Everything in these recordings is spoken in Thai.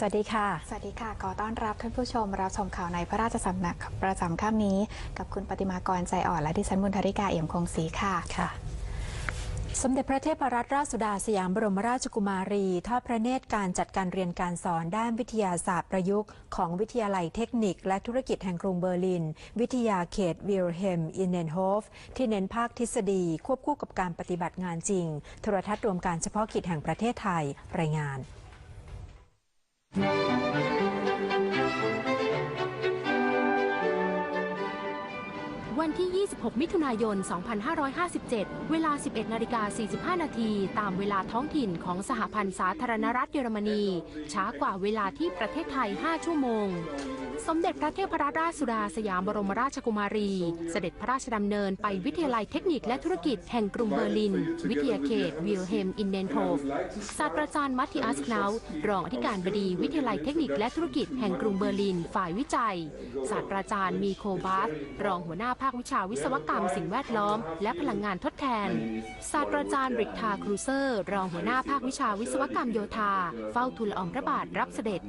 สวัสดีค่ะ สวัสดีค่ะ ขอต้อนรับท่านผู้ชม รับชมข่าวในพระราชสำนักประจำค่ำนี้ กับคุณปฏิมากรใจอ่อนและดิฉันมุนทริกาเอี่ยมคงศรีค่ะค่ะ สมเด็จพระเทพรัตนราชสุดาสยามบรมราชกุมารี ทอดพระเนตรการจัดการเรียนการสอนด้านวิทยาศาสตร์ประยุกต์ของวิทยาลัยเทคนิค และธุรกิจแห่งกรุงเบอร์ลิน วิทยาเขตวิลเฮมอินเนนโฮฟที่เน้นภาคทฤษฎี ควบคู่กับการปฏิบัติงานจริง โทรทัศน์รวมการเฉพาะกิจแห่งประเทศไทยรายงาน วันที่ 26 มิถุนายน 2557 เวลา 11 นาฬิกา 45 นาที ตามเวลาท้องถิ่นของสหพันธ์สาธารณรัฐเยอรมนี ช้ากว่าเวลาที่ประเทศไทย 5 ชั่วโมง สมเด็จพระเทพรัตนราชสุดาสยามบรมราชกุมารี เสด็จพระราชดำเนินไปวิทยาลัยเทคนิคและธุรกิจแห่งกรุงเบอร์ลิน วิทยาเขตวิลเฮมอินเดนโฮฟศาสตราจารย์มัตติอัสคนาวรองอธิการบดีวิทยาลัยเทคนิคและธุรกิจแห่งกรุงเบอร์ลิน ฝ่ายวิจัย ศาสตราจารย์มีโคบาสรองหัวหน้าภาควิชาวิศวกรรมสิ่งแวดล้อม และพลังงานทดแทน ศาสตราจารย์ริกทาครูเซอร์ รองหัวหน้าภาควิชาวิศวกรรมโยธา เฝ้าทูลอองพระบาทรับเสด็จ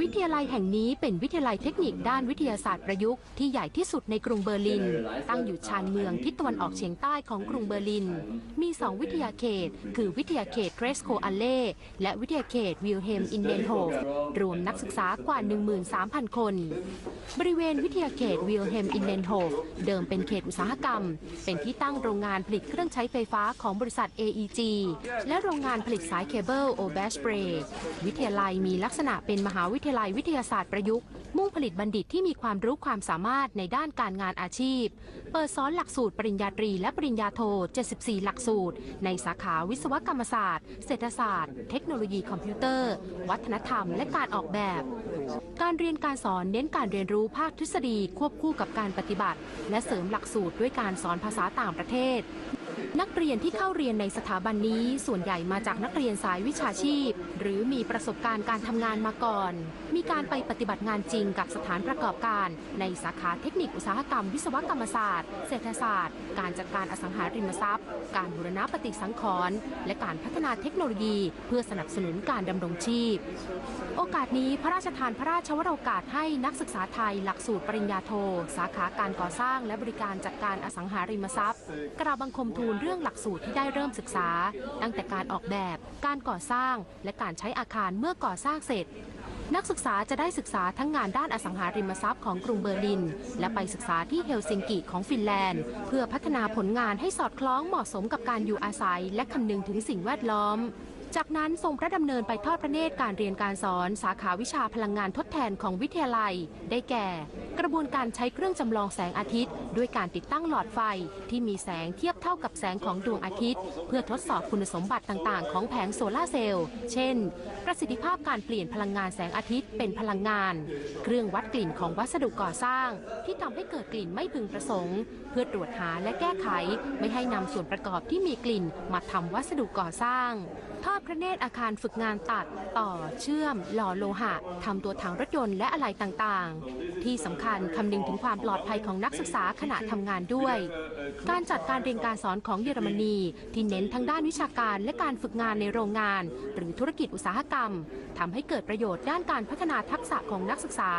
วิทยาลัยแห่งนี้เป็นวิทยาลัยเทคนิคด้านวิทยาศาสตร์ประยุกต์ที่ใหญ่ที่สุดในกรุงเบอร์ลิน ตั้งอยู่ชานเมืองทิศตะวันออกเฉียงใต้ของกรุงเบอร์ลิน มี 2 วิทยาเขต คือวิทยาเขตเกรสโคอัลเล่และวิทยาเขตวิลเฮมอินเดนโฮฟรวมนักศึกษากว่า 13,000 คน บริเวณวิทยาเขตวิลเฮมอินเดนโฮฟเดิมเป็นเขตอุตสาหกรรม เป็นที่ตั้งโรงงานผลิตเครื่องใช้ไฟฟ้าของบริษัท AEG และโรงงานผลิตสายเคเบิลโอแบชเบรวิทยาลัยมีลักษณะเป็นมหาวิทยาลัยวิทยาศาสตร์ประยุกต์ มุ่งผลิตบัณฑิตที่มีความรู้ความสามารถในด้านการงานอาชีพ เปิดสอนหลักสูตรปริญญาตรีและปริญญาโท 74 หลักสูตร ในสาขาวิศวกรรมศาสตร์ เศรษฐศาสตร์ เทคโนโลยีคอมพิวเตอร์ วัฒนธรรม และการออกแบบ การเรียนการสอนเน้นการเรียนรู้ภาคทฤษฎีควบคู่กับการปฏิบัติ และเสริมหลักสูตรด้วยการสอนภาษาต่างประเทศ นักเรียนที่เข้าเรียนในสถาบันนี้ส่วนใหญ่มาจากนักเรียนสายวิชาชีพ หรือมีประสบการณ์การทำงานมาก่อน มีการไปปฏิบัติงานจริงกับสถานประกอบการ ในสาขาเทคนิคอุตสาหกรรมวิศวกรรมศาสตร์ เศรษฐศาสตร์ การจัดการอสังหาริมทรัพย์ การบูรณะปฏิสังขรณ์และการพัฒนาเทคโนโลยี เพื่อสนับสนุนการดำรงชีพ โอกาสนี้พระราชทานพระราชวโรกาสให้นักศึกษาไทยหลักสูตรปริญญาโท สาขาการก่อสร้างและบริการจัดการอสังหาริมทรัพย์กราบบังคมทููลเรื่องหลักสูตรที่ได้เริ่มศึกษา ตั้งแต่การออกแบบ การก่อสร้าง และการใช้อาคารเมื่อก่อสร้างเสร็จ นักศึกษาจะได้ศึกษาทั้งงานด้านอสังหาริมทรัพย์ของกรุงเบอร์ลิน และไปศึกษาที่เฮลซิงกิของฟินแลนด์ เพื่อพัฒนาผลงานให้สอดคล้องเหมาะสมกับการอยู่อาศัย และคำนึงถึงสิ่งแวดล้อมจากนั้นทรงพระดำเนินไปทอดพระเนตรการเรียนการสอนสาขาวิชาพลังงานทดแทนของวิทยาลัย ได้แก่ กระบวนการใช้เครื่องจำลองแสงอาทิตย์ ด้วยการติดตั้งหลอดไฟที่มีแสงเทียบเท่ากับแสงของดวงอาทิตย์ เพื่อทดสอบคุณสมบัติต่างๆ ของแผงโซลาร์เซลล์ เช่น ประสิทธิภาพการเปลี่ยนพลังงานแสงอาทิตย์เป็นพลังงาน เครื่องวัดกลิ่นของวัสดุก่อสร้าง ที่ทำให้เกิดกลิ่นไม่พึงประสงค์ พื่อตรวจหาและแก้ไข ไม่ให้นำส่วนประกอบที่มีกลิ่นมาทำวัสดุก่อสร้าง ทอดพระเนตรอาคารฝึกงานตัด ต่อเชื่อม หล่อโลหะทำตัวถังรถยนต์และอะไหล่ต่างๆ ที่สำคัญคำนึงถึงความปลอดภัยของนักศึกษาขณะทำงานด้วย การจัดการเรียนการสอนของเยอรมนี ที่เน้นทั้งด้านวิชาการและการฝึกงานในโรงงาน หรือธุรกิจอุตสาหกรรมทำให้เกิดประโยชน์ด้านการพัฒนาทักษะของนักศึกษา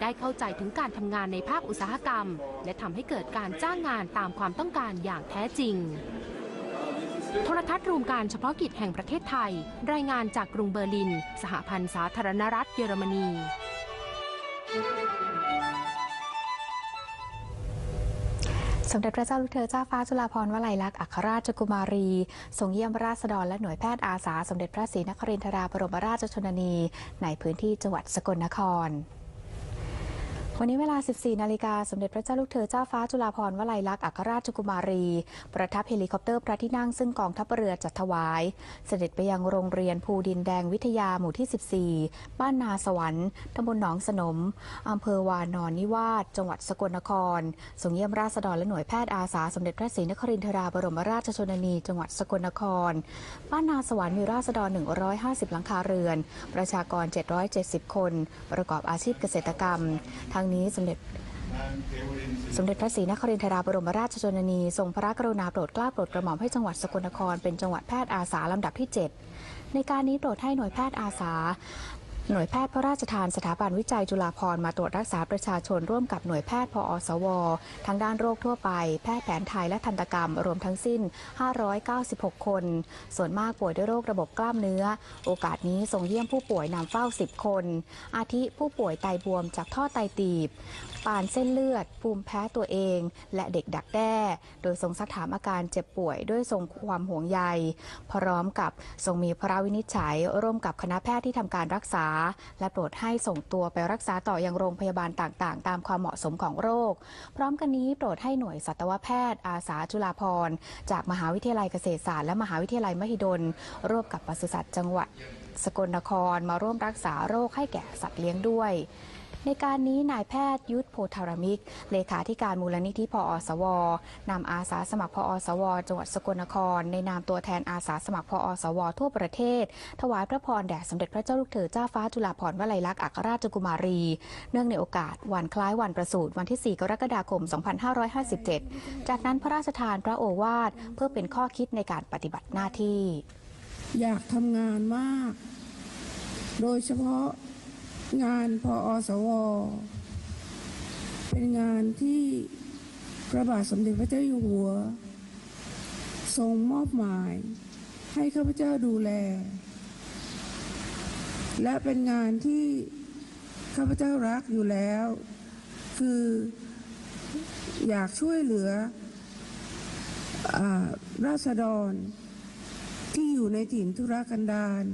ได้เข้าใจถึงการทำงานในภาคอุตสาหกรรม และทำให้เกิดการจ้างงานตามความต้องการอย่างแท้จริง โทรทัศน์รวมการเฉพาะกิจแห่งประเทศไทย รายงานจากกรุงเบอร์ลิน สหพันธ์สาธารณรัฐเยอรมนีสมเด็จพระเจ้าลูกเธอเจ้าฟ้าจุฬาภรณ์วลัยลักษณ์อัครราชกุมารีทรงเยี่ยมราษฎรและหน่วยแพทย์อาสา สมเด็จพระศรีนครินทราบรมราชชนนี ในพื้นที่จังหวัดสกลนคร วันนี้เวลา 14 นาฬิกา สมเด็จพระเจ้าลูกเธอเจ้าฟ้าจุฬาภรณ์วลัยลักษณ์อัครราชกุมารี ประทับเฮลิคอปเตอร์พระที่นั่งซึ่งกองทัพเรือจัดถวาย เสด็จไปยังโรงเรียนภูดินแดงวิทยาหมู่ที่ 14 บ้านนาสวรรค์ตำบลหนองสนม อำเภอวานอนนิวาสจังหวัดสกลนครทรงเยี่ยมราษฎรและหน่วยแพทย์อาสาสมเด็จพระศรีนครินทราบรมราชชนนีจังหวัดสกลนคร บ้านนาสวรรค์มีราษฎร 150 หลังคาเรือน ประชากร 770 คน ประกอบอาชีพเกษตรกรรมทั้งนี้สมเด็จสมเด็จพระศรีนครินทราบรมราชชนนีทรงพระกรุณาโปรดเกล้าโปรดกระหม่อมให้จังหวัดสกลนครเป็นจังหวัดแพทย์อาสาลำดับที่ 7 ในการนี้โปรดให้หน่วยแพทย์อาสา หน่วยแพทย์พระราชทานสถาบันวิจัยจุฬาภรณ์มาตรวจรักษาประชาชนร่วมกับหน่วยแพทย์พออสว ทั้งด้านโรคทั่วไป แพทย์แผนไทยและทันตกรรม รวมทั้งสิ้น 596 คน ส่วนมากป่วยด้วยโรคระบบกล้ามเนื้อ โอกาสนี้ส่งเยี่ยมผู้ป่วยนำเฝ้า 10 คน อาทิผู้ป่วยไตบวมจากท่อไตตีบ ปานเส้นเลือด ภูมิแพ้ตัวเอง และเด็กดักแด้ โดยทรงสักถามอาการเจ็บป่วยด้วยทรงความห่วงใย พร้อมกับทรงมีพระวินิจฉัย ร่วมกับคณะแพทย์ที่ทำการรักษา และโปรดให้ส่งตัวไปรักษาต่อยังโรงพยาบาลต่างๆ ตามความเหมาะสมของโรค พร้อมกันนี้โปรดให้หน่วยสัตวแพทย์ อาสาจุฬาภรณ์จากมหาวิทยาลัยเกษตรศาสตร์และมหาวิทยาลัยมหิดล ร่วมกับปศุสัตว์จังหวัดสกลนครมาร่วมรักษาโรคให้แก่สัตว์เลี้ยงด้วย ในการนี้นายแพทย์ยุทธโพธารมิก เลขาธิการมูลนิธิพอสวนำอาสาสมัครพอสวจังหวัดสกลนคร ในนามตัวแทนอาสาสมัครพอสวทั่วประเทศ ถวายพระพรแด่สมเด็จพระเจ้าลูกเธอเจ้าฟ้าจุฬาภรณ์วลัยลักษณ์อัครราชกุมารี เนื่องในโอกาสวันคล้ายวันประสูติวันที่ 4 กรกฎาคม 2557 จากนั้นพระราชทานพระโอวาทเพื่อเป็นข้อคิดในการปฏิบัติหน้าที่ อยากทำงานมาก โดยเฉพาะ งานพออสว เป็นงานที่พระบาทสมเด็จพระเจ้าอยู่หัว ทรงมอบหมาย ให้ข้าพเจ้าดูแล และเป็นงานที่ข้าพเจ้ารักอยู่แล้ว คืออยากช่วยเหลืออราษฎรที่อยู่ในถิ่นธุรกันดาร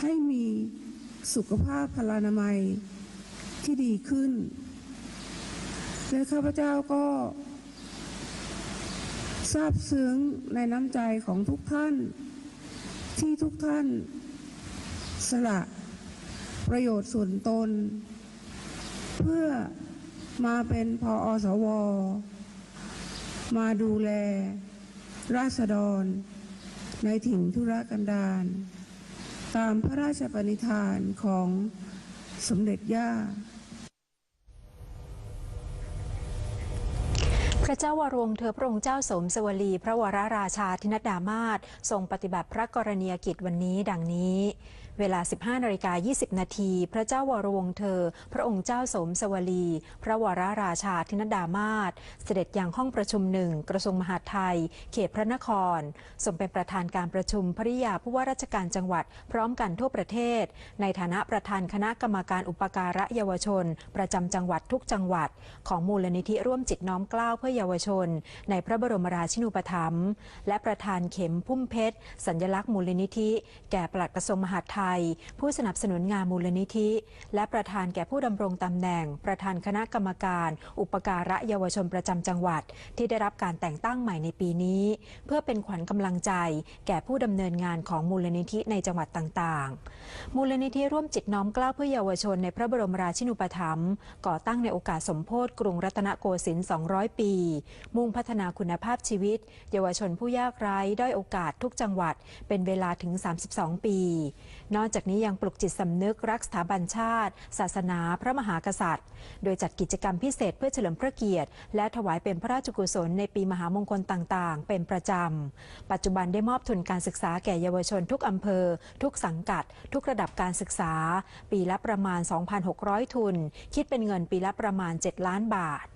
ให้มี สุขภาพพลานามัยที่ดีขึ้น และข้าพเจ้าก็ซาบซึ้งในน้ำใจของทุกท่าน ที่ทุกท่าน สละประโยชน์ส่วนตน เพื่อมาเป็นพออสว มาดูแล ราษฎร ในถิ่นธุรกันดาร ตามพระราชปณิธานของสมเด็จย่าพระเจ้าวรวงเธอพระองค์เจ้าสมสวลี พระวรราชาธินดามาศทรงปฏิบัติพระกรณียกิจวันนี้ดังนี้ เวลา 15นาฬิกา20 นาที พระเจ้าวรวงเธอ พระองค์เจ้าสมสวลี พระวรราชาธินดามาศเสด็จยังห้องประชุมหนึ่งกระทรวงมหาดไทย เขตพระนครทรงเป็นประธานการประชุมภริยาผู้ว่าราชการจังหวัด พร้อมกันทั่วประเทศ ในฐานะประธานคณะกรรมการอุปการะเยาวชน ประจำจังหวัดทุกจังหวัด ของมูลนิธิร่วมจิตน้อมกล้าเพื่อเยาวชน ในพระบรมราชินูปถัมภ์และประธานเข็มพุ่มเพชรสัญลักษณ์มูลนิธิ แก่ปลัดกระทรวงมหาดไทยผู้สนับสนุนงานมูลนิธิ และประธานแก่ผู้ดำรงตำแหน่ง ประธานคณะกรรมการ อุปการะเยาวชนประจำจังหวัด ที่ได้รับการแต่งตั้งใหม่ในปีนี้ เพื่อเป็นขวัญกำลังใจ แก่ผู้ดำเนินงานของมูลนิธิในจังหวัดต่างๆ มูลนิธิร่วมจิตน้อมกล้าเพื่อเยาวชนในพระบรมราชินูปถัมภ์ก่อตั้งในโอกาสสมโพธิกรุงรัตนโกสินทร์ 200 ปี มุ่งพัฒนาคุณภาพชีวิต เยาวชนผู้ยากไร้ด้อยโอกาสทุกจังหวัด เป็นเวลาถึง 32 ปีนอกจากนี้ยังปลุกจิตสำนึกรักสถาบันชาติ ศาสนา พระมหากษัตริย์ โดยจัดกิจกรรมพิเศษเพื่อเฉลิมพระเกียรติ และถวายเป็นพระราชกุศลในปีมหามงคลต่างๆ เป็นประจำ ปัจจุบันได้มอบทุนการศึกษาแก่เยาวชนทุกอำเภอ ทุกสังกัด ทุกระดับการศึกษา ปีละประมาณ 2,600 ทุน คิดเป็นเงินปีละประมาณ 7 ล้านบาท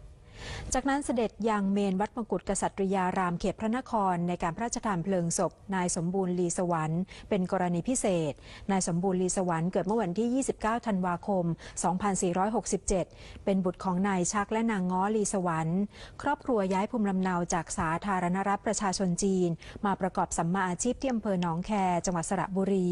จากนั้นเสด็จยังเมนวัดมกุฎกษัตริยารามเขตพระนคร ในการพระราชทานเพลิงศพ นายสมบูรณ์ลีสวรรค์เป็นกรณีพิเศษ นายสมบูรณ์ลีสวรรค์เกิดเมื่อวันที่ 29 ธันวาคม 2467 เป็นบุตรของนายชักและนางง้อลีสวรรค์ ครอบครัวย้ายภูมิลำเนาจากสาธารณรัฐประชาชนจีน มาประกอบสัมมาอาชีพที่อำเภอหนองแค จังหวัดสระบุรี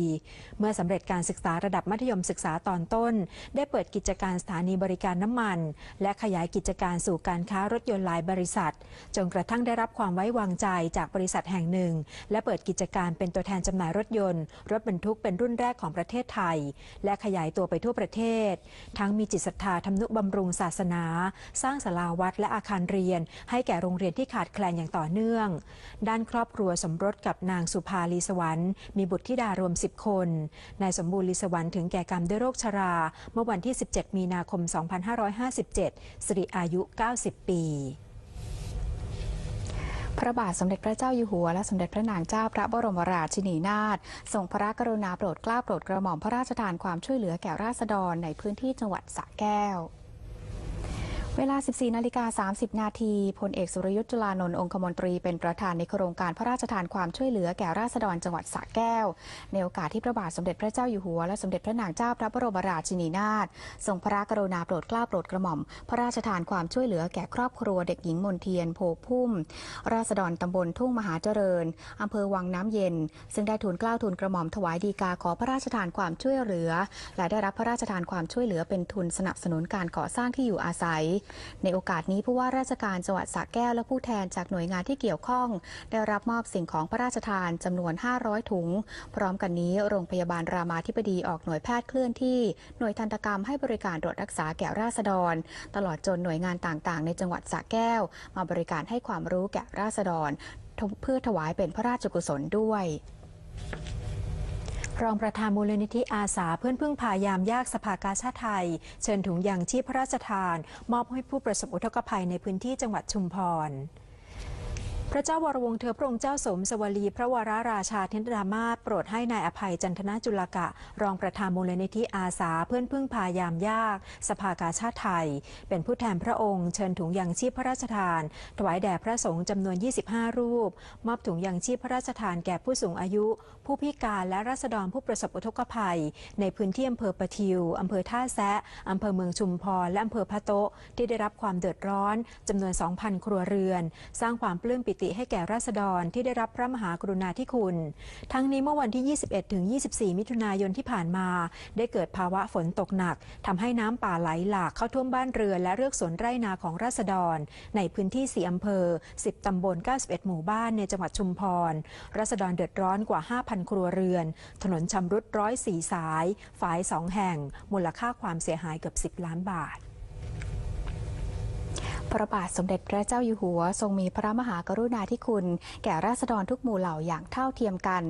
เมื่อสำเร็จการศึกษาระดับมัธยมศึกษาตอนต้น ได้เปิดกิจการสถานีบริการน้ำมัน และขยายกิจการสู่การการค้ารถยนต์หลายบริษัท จนกระทั่งได้รับความไว้วางใจจากบริษัทแห่งหนึ่ง และเปิดกิจการเป็นตัวแทนจำหน่ายรถยนต์ รถบรรทุกเป็นรุ่นแรกของประเทศไทย และขยายตัวไปทั่วประเทศ ทั้งมีจิตศรัทธาทำนุบำรุงศาสนา สร้างศาลาวัดและอาคารเรียน ให้แก่โรงเรียนที่ขาดแคลนอย่างต่อเนื่อง ด้านครอบครัวสมรสกับนางสุภาลีสวรรค์มีบุตรธิดารวม 10 คนนายสมบูรณ์ลีสวรรค์ถึงแก่กรรมด้วยโรคชรา เมื่อวันที่ 17 มีนาคม 2557สิริอายุ 90ปีพระบาทสมเด็จพระเจ้าอยู่หัว และสมเด็จพระนางเจ้าพระบรมราชินีนาถทรงพระกรุณาโปรดเกล้าโปรดกระหม่อมพระราชทานความช่วยเหลือแก่ราษฎรในพื้นที่จังหวัดสระแก้ว เวลา 14 นาฬิกา 30 นาที พลเอกสุรยุทธ์จุลานนท์องคมนตรีเป็นประธานในโครงการพระราชทานความช่วยเหลือแก่ราษฎรจังหวัดสระแก้ว ในโอกาสที่พระบาทสมเด็จพระเจ้าอยู่หัว และสมเด็จพระนางเจ้าพระบรมราชินีนาถทรงพระกรุณาโปรดเกล้าโปรดกระหม่อม พระราชทานความช่วยเหลือแก่ครอบครัวเด็กหญิงมนเทียนโพพุ่ม ราษฎรตำบลทุ่งมหาเจริญอำเภอวังน้ำเย็น ซึ่งได้ทูลเกล้าทูลกระหม่อมถวายดีกาขอพระราชทานความช่วยเหลือ และได้รับพระราชทานความช่วยเหลือเป็นทุนสนับสนุนการก่อสร้างที่อยู่อาศัยในโอกาสนี้ผู้ว่าราชการจังหวัดสระแก้วและผู้แทนจากหน่วยงานที่เกี่ยวข้อง ได้รับมอบสิ่งของพระราชทานจำนวน 500 ถุง พร้อมกันนี้โรงพยาบาลรามาธิบดีออกหน่วยแพทย์เคลื่อนที่ หน่วยทันตกรรมให้บริการตรวจรักษาแก่ราษฎร ตลอดจนหน่วยงานต่างๆ ในจังหวัดสระแก้ว มาบริการให้ความรู้แก่ราษฎร เพื่อถวายเป็นพระราชกุศลด้วย รองประธานมูลนิธิอาสาเพื่อนพึ่งพายามยากสภากาชาติไทย เชิญถุงยางชีพพระราชทาน มอบให้ผู้ประสบอุทกภัยในพื้นที่จังหวัดชุมพร พระเจ้าวรวงเธอพระองค์เจ้าสมสวลี พระวราราชาธินดามาโปรดให้นายอภัยจันทนาจุลกะ รองประธานมูลนิธิอาสาเพื่อนพึ่งพายามยาก สภากาชาติไทย เป็นผู้แทนพระองค์เชิญถุงยางชีพพระราชทาน ถวายแด่พระสงฆ์จำนวน 25 รูป มอบถุงยางชีพพระราชทานแก่ผู้สูงอายุ ผู้พิการและราษฎรผู้ประสบอุทกภัย ในพื้นที่อำเภอปะทิวอำเภอท่าแซะอำเภอเมืองชุมพรและอำเภอพะโตที่ได้รับความเดือดร้อนจำนวน 2,000 ครัวเรือน สร้างความปลื้มปิติให้แก่ราษฎรที่ได้รับพระมหากรุณาธิคุณ ทั้งนี้เมื่อวันที่ 21 ถึง 24 มิถุนายนที่ผ่านมา ได้เกิดภาวะฝนตกหนักทำให้น้ำป่าไหลหลากเข้าท่วมบ้านเรือนและเรือกสวนไร่นาของราษฎร ในพื้นที่ 4 อำเภอ 10ตำบล 91 หมู่บ้านในจังหวัดชุมพร ราษฎรเดือดร้อนกว่า 5,000 ครัวเรือน ถนนชำรุดร้อยสี่สาย ฝายสองแห่ง มูลค่าความเสียหายเกือบ 10 ล้านบาท พระบาทสมเด็จพระเจ้าอยู่หัว ทรงมีพระมหากรุณาธิคุณ แก่ราษฎรทุกหมู่เหล่าอย่างเท่าเทียมกัน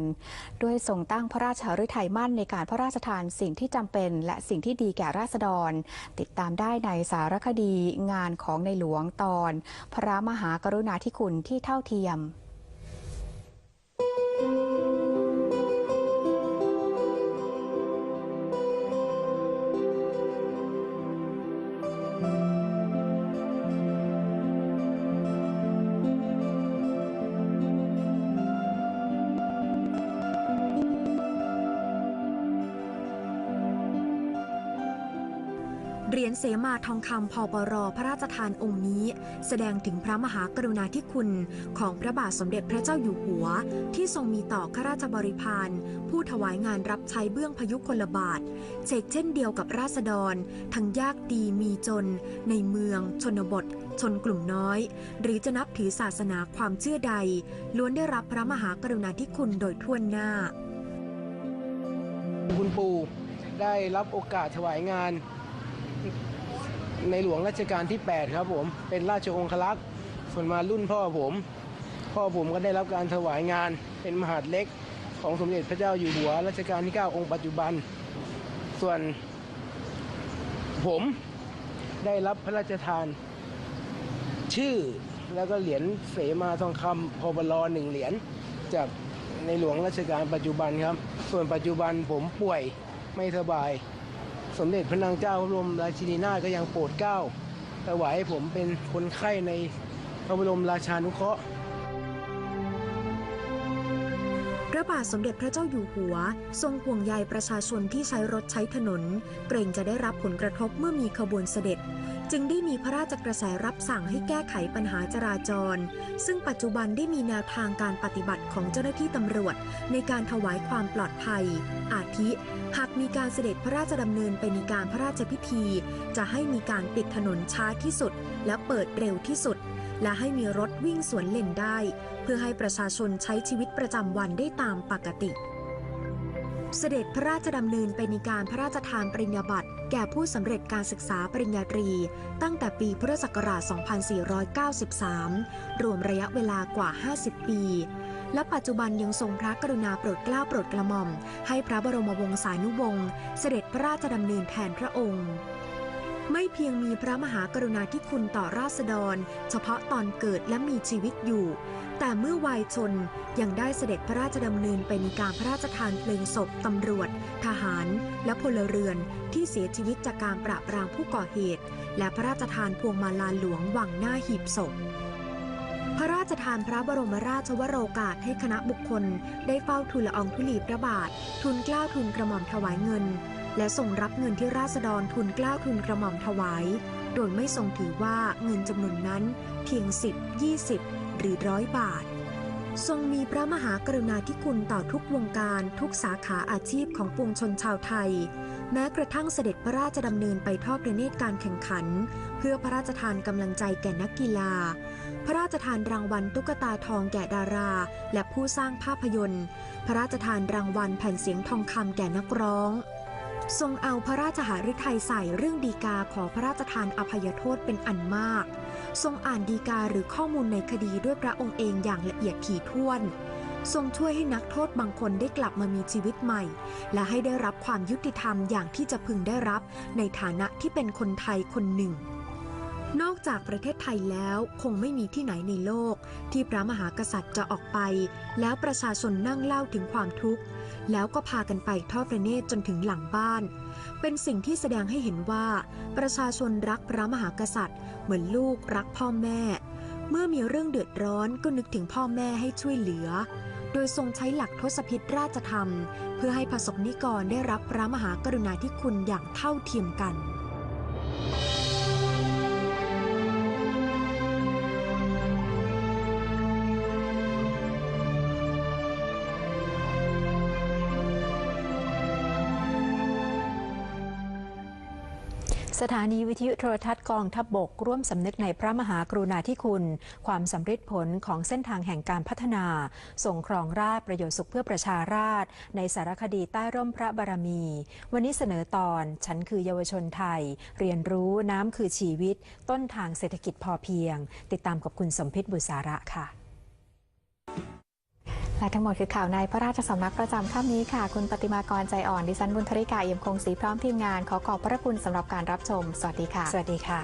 ด้วยทรงตั้งพระราชฤทัยมั่นในการพระราชทานสิ่งที่จำเป็น และสิ่งที่ดีแก่ราษฎร ติดตามได้ในสารคดีงานของในหลวงตอน พระมหากรุณาธิคุณที่เท่าเทียม มาทองคำพปรพระราชทานองค์นี้ แสดงถึงพระมหากรุณาธิคุณของพระบาทสมเด็จพระเจ้าอยู่หัว ที่ทรงมีต่อข้าราชบริพารผู้ถวายงานรับใช้เบื้องพยุคลบาทเชกเช่นเดียวกับราษฎร ทั้งยากดีมีจน ในเมือง ชนบท ชนกลุ่มน้อย หรือจะนับถือศาสนาความเชื่อใด ล้วนได้รับพระมหากรุณาธิคุณโดยทั่วหน้า คุณปู่ได้รับโอกาสถวายงาน ในหลวงรัชกาลที่ 8 ครับผมเป็นราชองครักษ์ส่วนมารุ่นพ่อผม พ่อผมก็ได้รับการถวายงาน เป็นมหาดเล็กของสมเด็จพระเจ้าอยู่หัวรัชกาลที่ 9 องค์ปัจจุบัน ส่วน ผมได้รับพระราชทาน ชื่อแล้วก็เหรียญเสมาทองคำพบลหนึ่งเหรียญจากในหลวงรัชกาลปัจจุบันครับ ส่วนปัจจุบันผมป่วยไม่สบาย สมเด็จพระนางเจ้าพระบรมราชินีนาถก็ยังโปรดเกล้าถวายให้ผมเป็นคนไข้ในพระบรมราชานุเคราะห์ พระบาทสมเด็จพระเจ้าอยู่หัว ทรงห่วงใยประชาชนที่ใช้รถใช้ถนน เกรงจะได้รับผลกระทบเมื่อมีขบวนเสด็จ จึงได้มีพระราชกระแสรับสั่งให้แก้ไขปัญหาจราจร ซึ่งปัจจุบันได้มีแนวทางการปฏิบัติของเจ้าหน้าที่ตำรวจ ในการถวายความปลอดภัย อาทิ หากมีการเสด็จพระราชดำเนินไปในการพระราชพิธี จะให้มีการปิดถนนช้าที่สุด และเปิดเร็วที่สุด และให้มีรถวิ่งสวนเลนได้ เพื่อให้ประชาชนใช้ชีวิตประจำวันได้ตามปกติ เสด็จพระราชดำเนินไปในการพระราชทานปริญญาบัตรแก่ผู้สำเร็จการศึกษาปริญญาตรี ตั้งแต่ปีพุทธศักราช 2493 รวมระยะเวลากว่า 50 ปีและปัจจุบันยังทรงพระกรุณาโปรดเกล้าโปรดกระหม่อม ให้พระบรมวงศานุวงศ์เสด็จพระราชดำเนินแทนพระองค์ ไม่เพียงมีพระมหากรุณาธิคุณต่อราษฎร เฉพาะตอนเกิดและมีชีวิตอยู่ แต่เมื่อวัยชนยังได้เสด็จพระราชดำเนินไปในการพระราชทานเพลิงศพตำรวจ ทหาร และพลเรือนที่เสียชีวิตจากการปราบปรามผู้ก่อเหตุ และพระราชทานพวงมาลาหลวงวางหน้าหีบศพพระราชทานพระบรมราชวโรกาสให้คณะบุคคล ได้เฝ้าทูลละอองธุลีพระบาททูลกล้าวทูลกระหม่อมถวายเงิน และทรงรับเงินที่ราษฎรทูลเกล้าทูลกระหม่อมถวาย โดยไม่ทรงถือว่าเงินจำนวนนั้นเพียง 10 20 หรือร้อยบาท ทรงมีพระมหากรุณาธิคุณต่อทุกวงการทุกสาขาอาชีพของปวงชนชาวไทย แม้กระทั่งเสด็จพระราชดำเนินไปทอดพระเนตรการแข่งขัน เพื่อพระราชทานกำลังใจแก่นักกีฬาพระราชทานรางวัลตุ๊กตาทองแก่ดารา และผู้สร้างภาพยนตร์ พระราชทานรางวัลแผ่นเสียงทองคำแก่นักร้อง ทรงเอาพระราชหฤทัยใส่เรื่องดีกาขอพระราชทานอภัยโทษเป็นอันมาก ทรงอ่านดีกาหรือข้อมูลในคดีด้วยพระองค์เองอย่างละเอียดถี่ถ้วน ทรงช่วยให้นักโทษบางคนได้กลับมามีชีวิตใหม่ และให้ได้รับความยุติธรรมอย่างที่จะพึงได้รับในฐานะที่เป็นคนไทยคนหนึ่ง นอกจากประเทศไทยแล้วคงไม่มีที่ไหนในโลก ที่พระมหากษัตริย์จะออกไป แล้วประชาชนนั่งเล่าถึงความทุกข์ แล้วก็พากันไปทอดพระเนตรจนถึงหลังบ้าน เป็นสิ่งที่แสดงให้เห็นว่า ประชาชนรักพระมหากษัตริย์ เหมือนลูกรักพ่อแม่ เมื่อมีเรื่องเดือดร้อนก็นึกถึงพ่อแม่ให้ช่วยเหลือ โดยทรงใช้หลักทศพิธราชธรรม เพื่อให้ประสบนิกรได้รับพระมหากรุณาธิคุณอย่างเท่าเทียมกัน สถานีวิทยุโทรทัศน์กองทัพบบก ร่วมสำนึกในพระมหากรุณาธิคุณ ความสำเร็จผลของเส้นทางแห่งการพัฒนา ส่งครองราชประโยชน์สุขเพื่อประชาราษฎรในสารคดีใต้ร่มพระบารมี วันนี้เสนอตอน ฉันคือเยาวชนไทย เรียนรู้น้ำคือชีวิต ต้นทางเศรษฐกิจพอเพียง ติดตามกับคุณสมพิษบุษาระค่ะ และทั้งหมดคือข่าวในพระราชสำนักประจำค่ำนี้ค่ะ คุณปฏิมากรใจอ่อน ดิฉันบุญธริกาเอี่ยมคงศรีพร้อมทีมงาน ขอขอบพระคุณสำหรับการรับชม สวัสดีค่ะ สวัสดีค่ะ